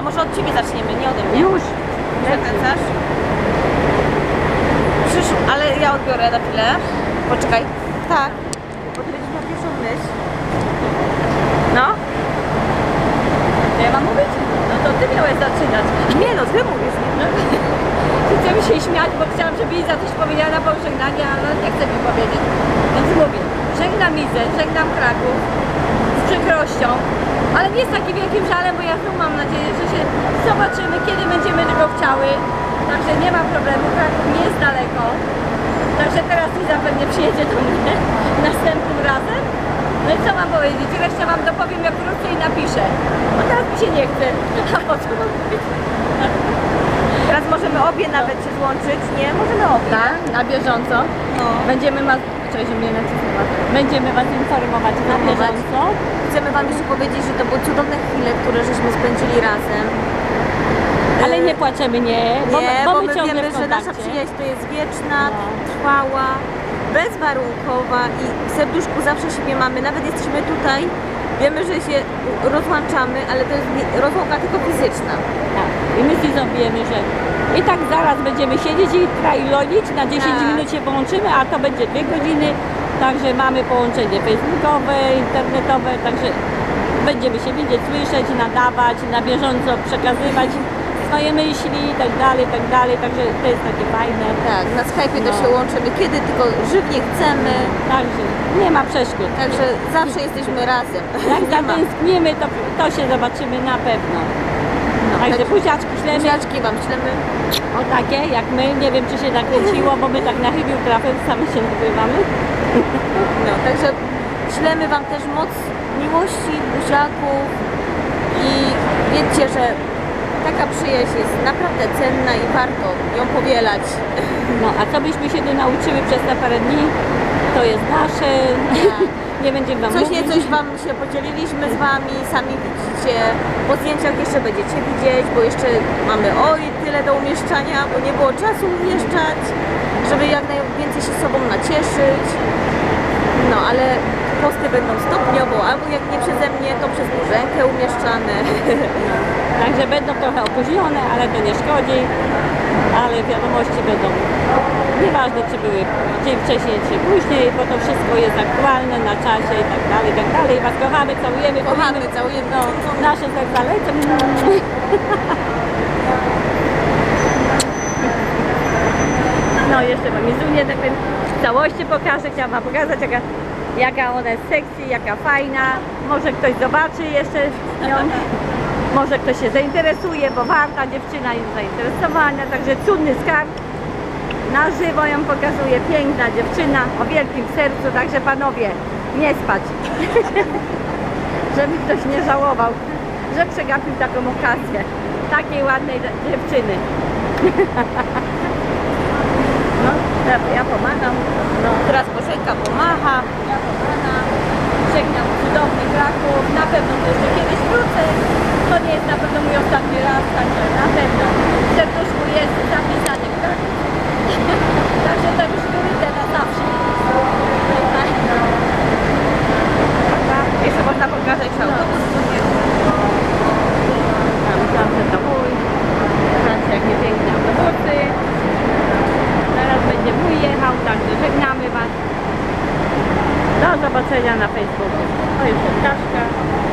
A może od ciebie zaczniemy, nie ode mnie. Już. Zakręcasz? Przysz... Ale ja odbiorę na chwilę. Poczekaj. Tak. Bo ty będziesz miał pierwszą myśl. No. To ja mam mówić? No to ty miałeś zaczynać. Nie no, ty mówisz. Nie? Chcemy się śmiać, bo chciałam, żeby Iza coś powiedziała na pożegnanie, ale nie chce mi powiedzieć. Więc mówię, żegnam Izę, żegnam Kraków z przykrością, ale nie z takim wielkim żalem, bo ja znów mam nadzieję, że się zobaczymy, kiedy będziemy tego chciały. Także nie ma problemu, Kraków nie jest daleko. Także teraz Iza pewnie przyjedzie do mnie następnym razem. No i co mam powiedzieć? Resztę wam dopowiem, jak wrócę i napiszę. Bo teraz mi się nie chce. A po co mam mówić? Teraz możemy obie nawet się złączyć, nie? Możemy obie. Tak, na bieżąco. No. Będziemy czekaj, że mnie nacisnęła. Będziemy was informować na bieżąco. Chcemy Wam jeszcze powiedzieć, że to były cudowne chwile, które żeśmy spędzili razem. Ale Y, nie płaczemy, nie, bo, nie, bo, bo my my wiemy, że nasza przyjaźń to jest wieczna, No. trwała, bezwarunkowa i w serduszku zawsze siebie mamy. Nawet jesteśmy tutaj, wiemy, że się rozłączamy, ale to jest rozłąka tylko fizyczna. Tak. I my wiemy, że i tak zaraz będziemy siedzieć i trajlolić, na 10 Tak. minut się połączymy, a to będzie dwie godziny, także mamy połączenie facebookowe, internetowe, także będziemy się widzieć, słyszeć, nadawać, na bieżąco przekazywać swoje myśli i tak dalej, tak dalej, także to jest takie fajne. Tak, na Skype'ie też No. się łączymy, kiedy tylko żywnie chcemy, Także nie ma przeszkód. także zawsze jesteśmy razem. Jak Nie ma. zatęsknimy, to, to się zobaczymy na pewno. No, Także tak, buziaczki ślemy, buziaczki Wam ślemy. o takie jak my, nie wiem czy się nakręciło, bo my tak na chybił trafem sami się nagrywamy. No, także ślemy Wam też moc miłości, buziaków i wiedzcie, że taka przyjaźń jest naprawdę cenna i warto ją powielać. No a co byśmy się tu nauczyły przez te parę dni, to jest nasze, nie będziemy wam Tak. Coś nie mówić. coś Wam się podzieliliśmy z Wami, sami widzicie. Po zdjęciach jeszcze będziecie widzieć, bo jeszcze mamy oj tyle do umieszczania, bo nie było czasu umieszczać, żeby jak najwięcej się sobą nacieszyć. No, ale posty będą stopniowo, albo jak nie przeze mnie, to przez Bożenkę umieszczane. Także będą trochę opóźnione, ale to nie szkodzi. Ale wiadomości będą nieważne czy były dzień wcześniej czy później, bo to wszystko jest aktualne, na czasie i tak dalej, i tak dalej. Was kochamy, całujemy, Kochamy, całujemy. No, nasze serca lecą. No jeszcze Wam Izunię tak powiem, w całości pokażę, chciałam Wam pokazać jaka, jaka ona jest sexy, jaka fajna. Może ktoś zobaczy jeszcze ją, może ktoś się zainteresuje, bo warta dziewczyna jest zainteresowana, także cudny skarb. Na żywo ją pokazuje, piękna dziewczyna o wielkim sercu, także panowie, nie spać. Żeby ktoś nie żałował, że przegapił taką okazję. Takiej ładnej dziewczyny. No, ja pomagam. No, Teraz Bożenka pomacha żegnam cudowny Kraków. Na pewno tu kiedyś wrócę. To nie jest na pewno mój ostatni raz, także na pewno w serduszku jest zapisany Kraków. także to już wyryte na zawsze. Jeszcze można pokazać autobus. Tam, tam, ten to mój. Zobaczcie, jakie piękne autobusy. Teraz będzie mój jechał, także żegnamy Was. Do zobaczenia na Facebooku. To jest Kaszka.